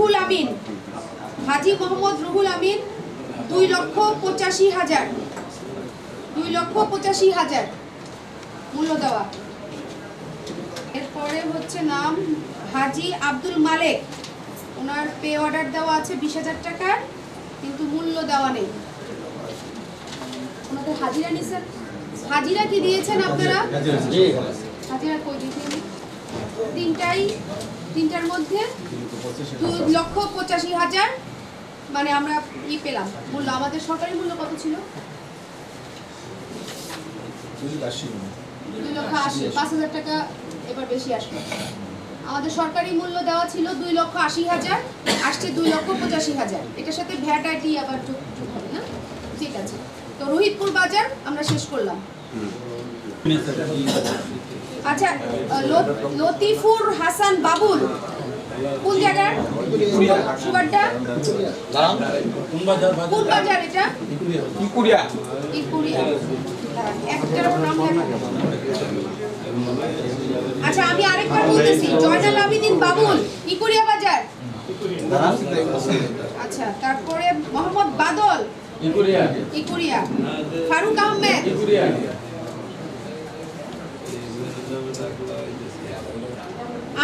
রুহুল আমিন। হাজি মোহাম্মদ রুহুল আমিন দুই লক্ষ পঁচাশি হাজার। দুই লক্ষ পঁচাশি হাজার মূল্য দেওয়া। এরপরে হচ্ছে নাম হাজি আব্দুল মালেক। ওনার পে অর্ডার দেওয়া আছে বিশ হাজার টাকার কিন্তু মূল্য দেওয়া নেই। ওনাদের হাজিরা নিছেন হাজিরা কি দিয়েছেন আপনারা? হাজিরা কই দিয়েছেন? তিনটাই তিনটার মধ্যে দুই লক্ষ পঁচাশি হাজার মানে আমরা ই পেলাম। মূল্য আমাদের সরকারি মূল্য কত ছিল? দুই লক্ষ আশি। পাঁচ হাজার টাকা এবার বেশি আসবে আমাদের সরকারি মূল্য দেওয়া ছিল দুই লক্ষ আশি হাজার আসছে দুই লক্ষ পঁচাশি হাজার। এটার সাথে ভ্যাট আইটি আবার যোগ হবে না? ঠিক আছে। তো রোহিতপুর বাজার আমরা শেষ করলাম। আচ্ছা লতিফুর হাসান বাবুল কোন জায়গার সুগারটা কোন বাজার। এটা? ইকুরিয়া। ইকুরিয়া। একটার নাম আচ্ছা আমি আরেকবার বলতেছি জয়নাল আবিদিন বাবুল ইকুরিয়া বাজার। আচ্ছা তারপরে Mohammad Badal. Ikuria. Ikuria. Faruk Ahmed.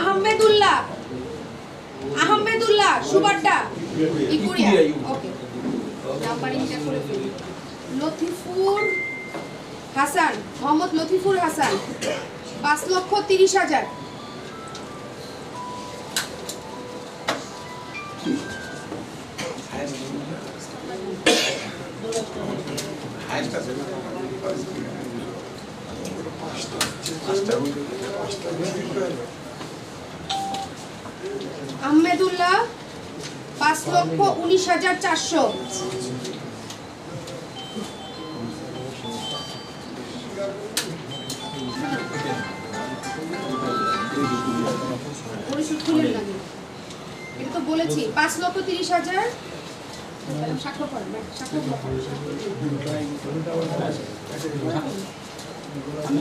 Ahmedullah. Ahmedullah Subadda Ikuria. Okay number enter করে ফেলি। লতিফুর হাসান মোহাম্মদ লতিফুর হাসান পাঁচ লক্ষ তিরিশ হাজার। আহমেদুল্লাহ পাঁচ লক্ষ উনিশ হাজার চারশো। এটা তো বলেছি পাঁচ লক্ষ তিরিশ হাজার। স্বাক্ষর করেন না, করেন।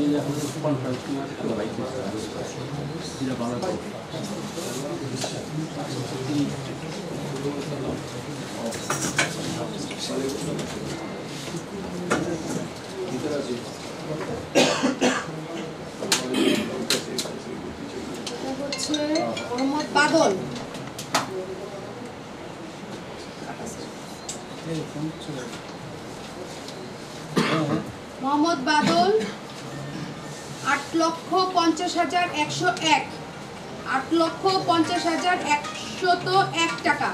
এটা হচ্ছে মোহাম্মদ বাদল মোহাম্মদ বাদল আট লক্ষ পঞ্চাশ হাজার একশো এক। আট লক্ষ পঞ্চাশ হাজার একশত এক টাকা।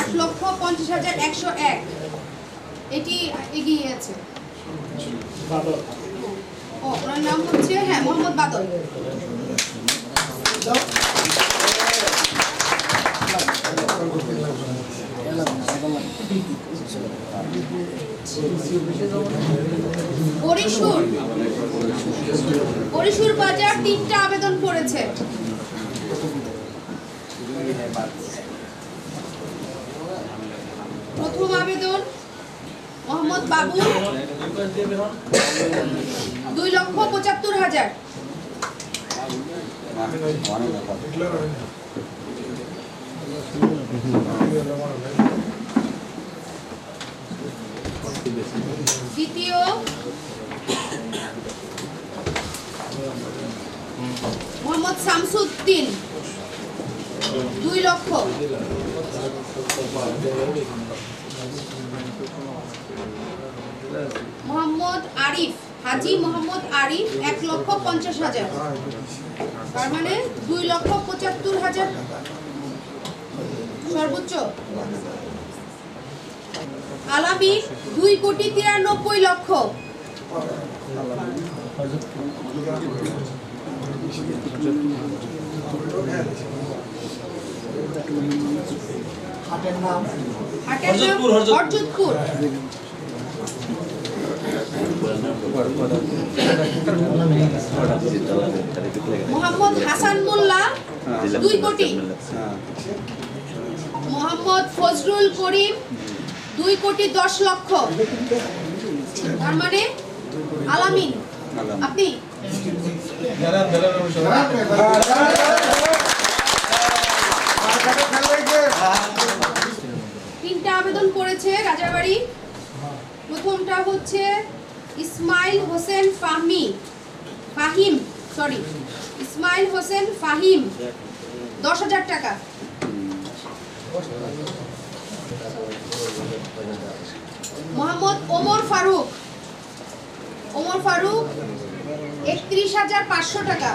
আট লক্ষ পঞ্চাশ হাজার একশো এক। এটি এগিয়ে আছে। ও, ওনার নাম হচ্ছে হ্যাঁ মোহাম্মদ বাদল। বরিশুর বাজার তিনটা আবেদন করেছে। প্রথম আবেদন মোহাম্মদ বাবু। দুই লক্ষ পঁচাত্তর হাজার। দ্বিতীয়। মোহাম্মদ শামসুদ্দিন। দুই লক্ষ। মোহাম্মদ আরিফ, হাজি মোহাম্মদ আরিফ, এক লক্ষ পঞ্চাশ হাজার। তার মানে দুই লক্ষ পঁচাত্তর হাজার। সর্বোচ্চ। আলামি দুই কোটি তিরানব্বই লক্ষ। হাটের নাম? হরজতপুর, হরজতপুর। হরজতপুর। মোহাম্মদ হাসান মোল্লা দুই কোটি। মোহাম্মদ ফজরুল করিম দুই কোটি দশ লক্ষ। তার মানে আলামিন, আপনি। তিনটা আবেদন করেছে রাজাবাড়ি। প্রথমটা হচ্ছে ইসমাইল হোসেন ফাহমি, ফাহিম সরি ইসমাইল হোসেন ফাহিম, দশ হাজার টাকা। মোহাম্মদ ওমর ফারুক। ওমর ফারুক, একত্রিশ হাজার পাঁচশো টাকা।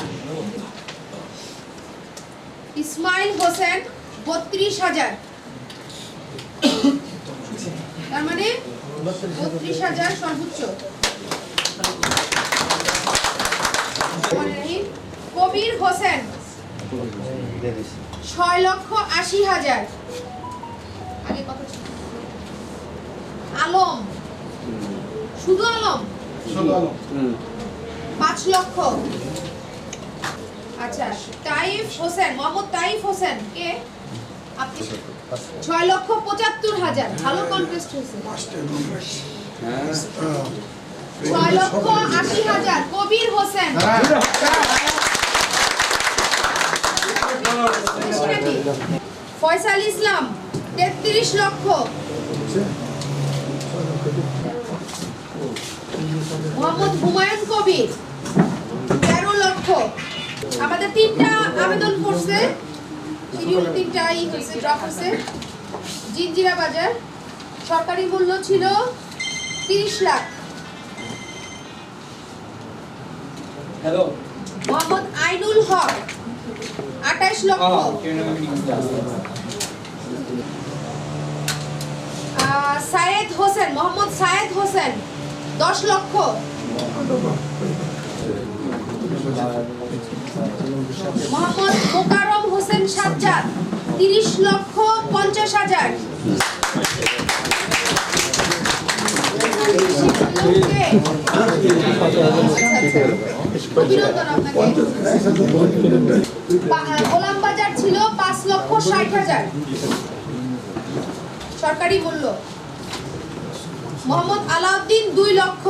ইসমাইল হোসেন, বত্রিশ হাজার। তার মানে বত্রিশ হাজার সর্বোচ্চ। কবির হোসেন, ছয় লক্ষ আশি হাজার। আগে কত ছিল? আলম। শুধু আলম? পাঁচ লক্ষ। আচ্ছা তাইফ হোসেন মোহাম্মদ তাইফ হোসেন কে? আপনি ছয় লক্ষ পঁচাত্তর হাজার। ভালো কন্টেস্ট হয়েছে। ছয় লক্ষ আশি হাজার। কবির হোসেন। ফয়সাল ইসলাম। তেত্রিশ লক্ষ। মোহাম্মদ হুমায়ুন কবির তেরো লক্ষ। আমাদের তিনটা আবেদন করছে। শিডিউল তিনটাই হয়েছে ড্রপ হয়েছে। জিঞ্জিরা বাজার সরকারি মূল্য ছিল তিরিশ লাখ। হ্যালো মোহাম্মদ আইনুল হক আঠাইশ লক্ষ। সায়েদ হোসেন, মোহাম্মদ সায়েদ হোসেন, দশ লক্ষ। মোহাম্মদ মোকারম হোসেন সাজ্জাদ, তিরিশ লক্ষ পঞ্চাশ হাজার। গোলাম বাজার ছিল পাঁচ লক্ষ ষাট হাজার। সরকারি মূল্য। মোহাম্মদ আলাউদ্দিন দুই লক্ষ।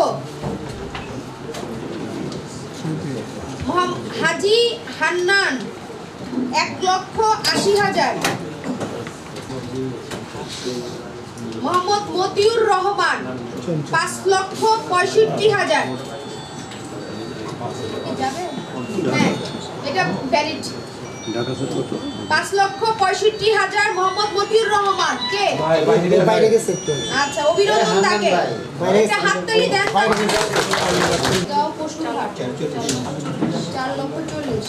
হাজি হান্নান এক লক্ষ আশি হাজার। মোহাম্মদ মতিউর রহমান পাঁচ লক্ষ পঁয়ষট্টি হাজার। হ্যাঁ এটা ভ্যালিড পাঁচ লক্ষ পঁয়ষট্টি হাজার মোহাম্মদ মতিউর রহমান কে? বাইরে বাইরে গেছে আচ্ছা অভিনন্দন তাকে। একটা হাততালি দেন বাইরে গেছে দাও পশুরহাট চার লক্ষ চল্লিশ।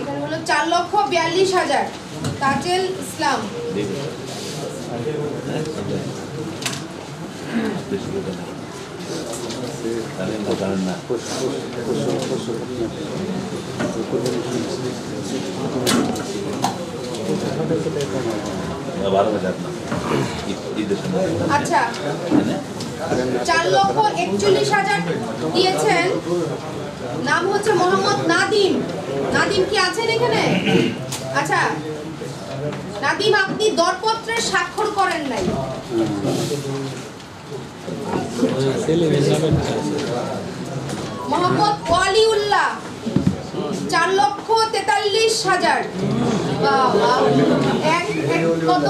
এখানে হলো চার লক্ষ বিয়াল্লিশ হাজার। তাজেল ইসলাম। আচ্ছা। চার লক্ষ একচল্লিশ হাজার দিয়েছেন। নাম হচ্ছে মোহাম্মদ নাদিম। নাদিম কি আছেন এখানে? আচ্ছা। নাদিম, আপনি দরপত্রে স্বাক্ষর করেন নাই। মোহাম্মদ ওয়ালিউল্লাহ চার লক্ষ তেতাল্লিশ হাজার। কত?